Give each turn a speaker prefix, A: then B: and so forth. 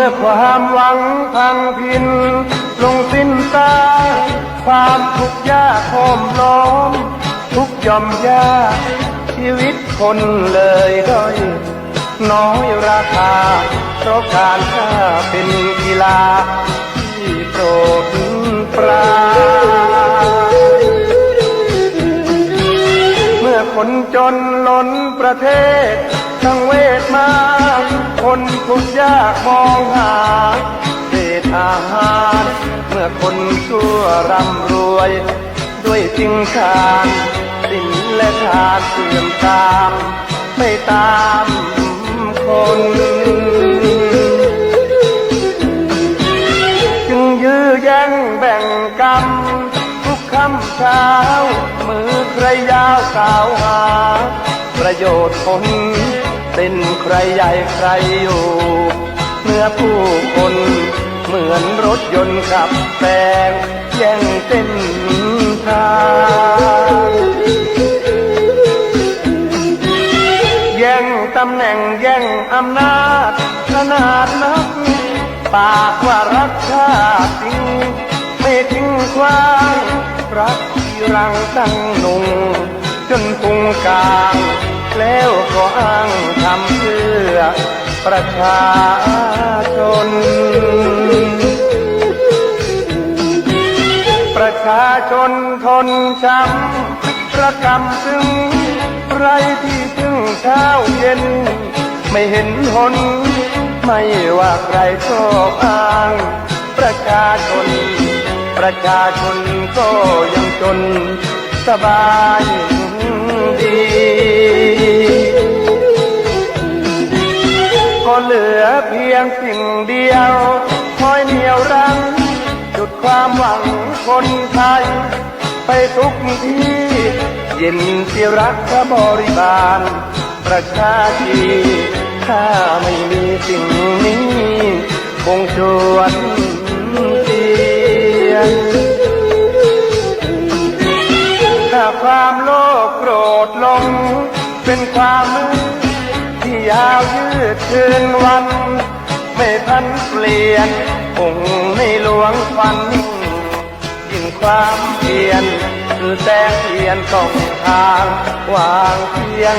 A: มื่อความหวังพังพิน ลงสิ้นตา ความทุกข์ยากโหมล้อม ทุกย่อมยากชีวิตคนเลยด้อยน้อยราคา เพราะการค้าเป็นกีฬา ที่โปรดปรานเมื่อคนจนล้นประเทศ ทั้งเวทมา คนทุกยากมองหาเศษอาหาร เมื่อคนชั่วร่ำรวย ด้วยจริงชาญสิ่งและทานเสื่อมตาม ไม่ตามคนจึงยื้อแย่งแบ่งกรรมทุกคำเช้า มือใครยาวสาวหาประโยชน์คน เป็นใครใหญ่ใครอยู่ เมื่อผู้คนเหมือนรถยนต์ขับแซงแย่งเส้นทางแย่งตำแหน่งแย่งอำนาจขนาดนักปากว่ารักชาติจริงไม่ทิ้งควางรักที่รังตั้งนุ่งจนพุงกลาง ประชาชน ประชาชนทนช้ำประกำซึ่งไรที่ถึงเช้าเย็น ไม่เห็นหน ไม่ว่าใครชอบอ้าง ประชาชน ประชาชนก็ยังจนสบายดี เหลือเพียงสิ่งเดียวคอยเหนียวรั้งจุดความหวังคนไทย ไปทุกที่เย็นที่รักบริบาล ประชาชีถ้าไม่มีสิ่งนี้ คงชวนเสียถ้าความโลภโกรธลง เป็นความมืด ยาวยืดคืนวัน ไม่พันเปลี่ยนองค์ในหลวงฟันยิ่งความเพียรคือแสงเทียนส่องทางวางเพียง